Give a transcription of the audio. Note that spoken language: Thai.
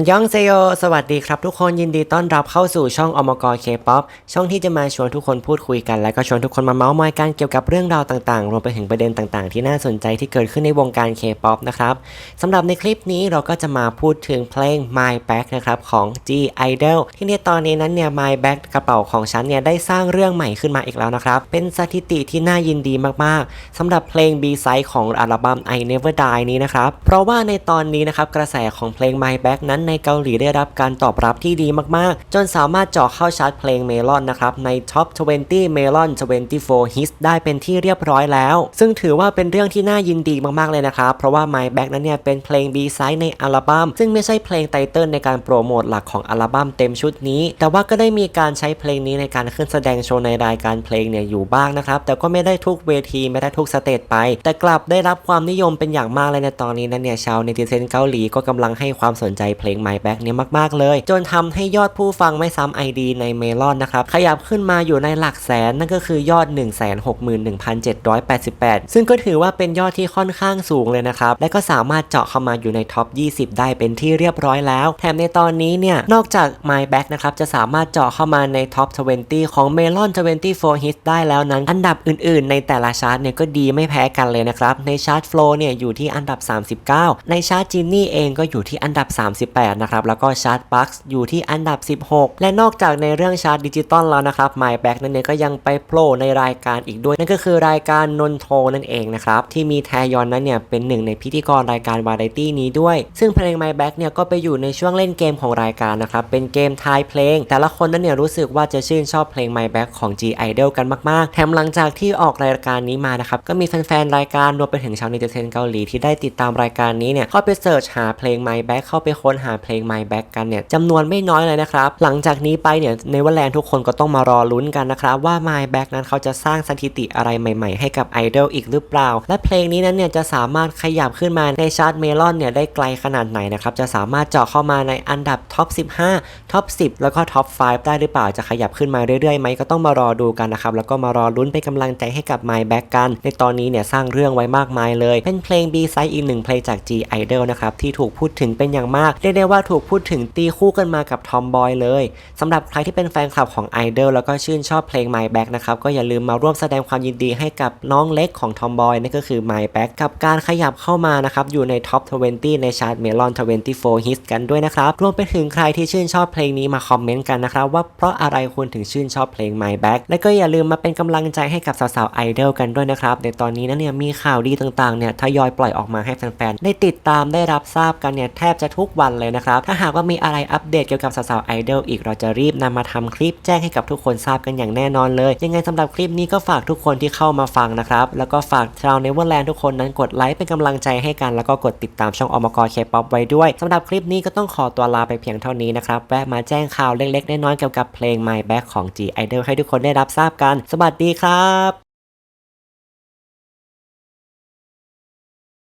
อันยองเซโย สวัสดีครับทุกคนยินดีต้อนรับเข้าสู่ช่องอมกรเคป๊อปช่องที่จะมาชวนทุกคนพูดคุยกัน และก็ชวนทุกคนมาเมาส์มอยกันเกี่ยวกับเรื่องราวต่างๆ รวมไปถึงประเด็นต่างๆ ที่น่าสนใจที่เกิดขึ้นในวงการเคป๊อปนะครับสำหรับในคลิปนี้เราก็จะมาพูดถึงเพลง My Back นะครับของ G Idol ที่ในตอนนี้นั้นเนี่ย My Back กระเป๋าของฉันเนี่ยได้สร้างเรื่องใหม่ขึ้นมาอีกแล้วนะครับเป็นสถิติที่น่ายินดีมากๆสำหรับเพลง B-side ของอัลบั้ม I Never Die นี้นะครับเพราะว่าในตอนนี้นะครับกระแสของเพลง My Back นั้นในเกาหลีได้รับการตอบรับที่ดีมากๆ จนสามารถเจาะเข้าชาร์ตเพลงเมลอนนะครับ ใน Top 20 Melon 24 Hits ได้เป็นที่เรียบร้อยแล้ว ซึ่งถือว่าเป็นเรื่องที่น่ายินดีมากๆเลยนะครับ เพราะว่า My Back นั้นเนี่ยเป็นเพลง B-side ในอัลบั้มซึ่งไม่ใช่เพลงไตเติลในการโปรโมทหลักของอัลบั้มเต็มชุดนี้ แต่ว่าก็ได้มีการใช้เพลงนี้ในการขึ้นแสดงโชว์ในรายการเพลงเนี่ยอยู่บ้างนะครับแต่ก็ไม่ได้ทุกเวทีไม่ได้ทุกสเตจไป แต่กลับได้รับความนิยมเป็นอย่างมากเลยในตอนนี้นั้นเนี่ยชาวเนติเซนเกาหลีก็กำลังให้ความสนใจเพลง My Back เนี่ยมากๆเลย จนทำให้ยอดผู้ฟังไม่ซ้ำ ID ในเมลอนนะครับ ขยับขึ้นมาอยู่ในหลักแสนนั่นก็คือยอด 161,788 ซึ่งก็ถือว่าเป็นยอดที่ค่อนข้างสูงเลยนะครับ และก็สามารถเจาะเข้ามาอยู่ในท็อป 20 ได้เป็นที่เรียบร้อยแล้ว แถมในตอนนี้เนี่ย นอกจาก My Back นะครับ จะสามารถเจาะเข้ามาในท็อป 20 ของ Melon 24 Hits ได้แล้วนั้น อันดับอื่น ๆ ในแต่ละชาร์ตเนี่ยก็ดีไม่แพ้กันเลยนะครับ ในชาร์ต Flow เนี่ยอยู่ที่อันดับ 39 ในชาร์ต Genie เองก็อยู่ที่อันดับ 38นะครับ แล้วก็ชาร์ต Bucks อยู่ที่อันดับ 16 และนอกจากในเรื่องชาร์ตดิจิตอลแล้วนะครับ My Back นั่นเองก็ยังไปโผล่ในรายการอีกด้วย นั่นก็คือรายการนนโทนั่นเองนะครับที่มีแทยอนนั้นเนี่ยเป็นหนึ่งในพิธีกรรายการวาไรตี้นี้ด้วย ซึ่งเพลง My Back เนี่ยก็ไปอยู่ในช่วงเล่นเกมของรายการนะครับเป็นเกมทายเพลง แต่ละคนนั้นเนี่ยรู้สึกว่าจะชื่นชอบเพลง My Back ของ G Idol กันมากๆ แถมหลังจากที่ออกรายการนี้มานะครับก็มีแฟนๆรายการรวมไปถึงชาวเนเธอร์เทนเกาหลีที่ได้ติดตามรายการนี้เนี่ยเข้าไปเสิร์ชหาเพลง My Back เข้าไปค้นหาเพลง My Back กันเนี่ยจำนวนไม่น้อยเลยนะครับ หลังจากนี้ไปเนี่ยในวันแลนทุกคนก็ต้องมารอลุ้นกันนะครับ ว่า My Back นั้นเขาจะสร้างสถิติอะไรใหม่ๆ ให้กับไอดอลอีกหรือเปล่า และเพลงนี้นั้นเนี่ยจะสามารถขยับขึ้นมาในชาร์ตเมลอนเนี่ยได้ไกลขนาดไหนนะครับจะสามารถเจาะเข้ามาในอันดับท็อป15ท็อป10 แล้วก็ท็อป5ได้หรือเปล่าจะขยับขึ้นมาเรื่อยๆไหมก็ต้องมารอดูกันนะครับแล้วก็มารอลุ้นเป็นกำลังใจให้กับ My Back กัน ในตอนนี้เนี่ยสร้างเรื่องไว้มากมายเลย เป็นเพลง B-side อีกหนึ่งเพลงจาก G Idol นะครับที่ถูกพูดถึงเป็นอย่างมากเรียกได้ว่าถูกพูดถึงตีคู่กันมากับทอมบอยเลยสำหรับใครที่เป็นแฟนคลับของ Idol แล้วก็ชื่นชอบเพลง My Back นะครับ ก็อย่าลืมมาร่วมแสดงความยินดีให้กับน้องเล็กของทอมบอยนั่นก็คือ My Back กับการขยับเข้ามานะครับ อยู่ในท็อป 20 ในชาร์ตเมลอน24 Hits กันด้วยนะครับรวมไปถึงใครที่ชื่นชอบเพลงนี้มาคอมเมนต์กันนะครับ ว่าเพราะอะไรคุณถึงชื่นชอบเพลง My Back และก็อย่าลืมมาเป็นกำลังใจให้กับสาวๆ Idol กันด้วยนะครับในตอนนี้นะเนี่ยมีข่าวดีต่างๆเนี่ยทยอยปล่อยออกมาให้แฟนๆได้ติดตามได้รับทราบกันเนี่ยแทบจะทุกวันเลยนะครับ ถ้าหากว่ามีอะไรอัปเดตเกี่ยวกับสาวๆ Idol อีกเราจะรีบนำมาทำคลิปแจ้งให้กับทุกคนทราบกันอย่างแน่นอนเลย ยังไงสำหรับคลิปนี้ก็ฝากทุกคนที่เข้ามาฟังนะครับ แล้วก็ฝากชาวเนเวอร์แลนด์ทุกคนนั้นกดไลค์เป็นกำลังใจให้กัน แล้วก็กดติดตามช่องอมกรเคป๊อปไว้ด้วยสำหรับคลิปนี้ก็ต้องขอตัวลาไปเพียงเท่านี้นะครับแวะมาแจ้งข่าวเล็กๆน้อยๆเกี่ยวกับเพลง My Back ของ G Idol ให้ทุกคนได้รับทราบกัน สวัสดีครับ